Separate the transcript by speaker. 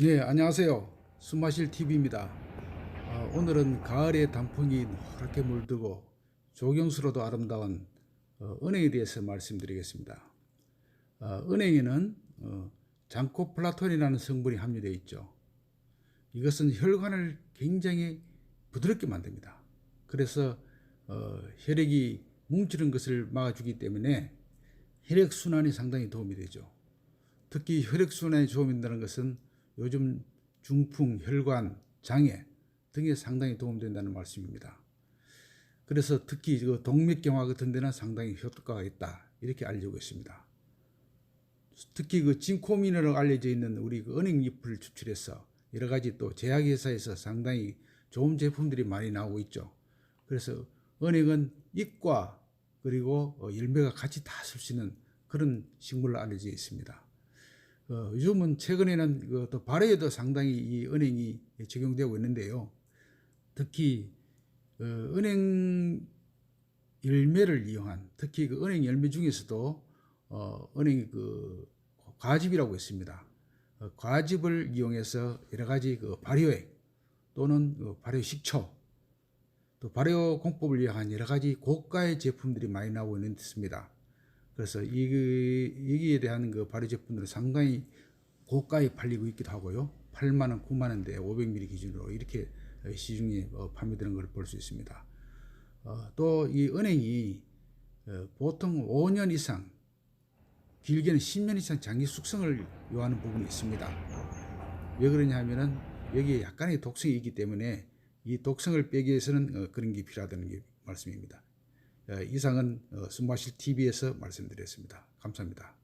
Speaker 1: 네, 안녕하세요. 숨마실 TV입니다. 아, 오늘은 가을의 단풍이 노랗게 물들고 조경수로도 아름다운 어, 은행에 대해서 말씀드리겠습니다. 어, 은행에는 어, 장코플라톤이라는 성분이 함유되어 있죠. 이것은 혈관을 굉장히 부드럽게 만듭니다. 그래서 어, 혈액이 뭉치는 것을 막아주기 때문에 혈액 순환이 상당히 도움이 되죠. 특히 혈액 순환에 도움이 된다는 것은 요즘 중풍, 혈관, 장애 등에 상당히 도움된다는 말씀입니다. 그래서 특히 그 동맥경화 같은 데는 상당히 효과가 있다 이렇게 알려고 있습니다. 특히 그 진코민이라고 알려져 있는 우리 그 은행잎을 추출해서 여러 가지 또 제약회사에서 상당히 좋은 제품들이 많이 나오고 있죠. 그래서 은행은 잎과 그리고 어, 열매가 같이 다 쓸 수 있는 그런 식물로 알려져 있습니다. 어, 요즘은 최근에는 그또 발효에도 상당히 이 은행이 적용되고 있는데요. 특히 어, 은행 열매를 이용한 특히 그 은행 열매 중에서도 어, 은행 그 과즙이라고 있습니다. 어, 과즙을 이용해서 여러 가지 그 발효액 또는 그 발효 식초 또 발효 공법을 이용한 여러 가지 고가의 제품들이 많이 나오고 있습니다. 그래서 이, 그, 여기에 대한 그 발효 제품들은 상당히 고가에 팔리고 있기도 하고요. 8만 원, 9만 원대 500ml 기준으로 이렇게 시중에 어, 판매되는 걸 볼 수 있습니다. 어, 또이 은행이 어, 보통 5년 이상, 길게는 10년 이상 장기 숙성을 요하는 부분이 있습니다. 왜 그러냐 하면은 여기에 약간의 독성이 있기 때문에 이 독성을 빼기 위해서는 어, 그런 게 필요하다는 게 말씀입니다. 어, 이상은 어, 숨마실 TV에서 말씀드렸습니다. 감사합니다.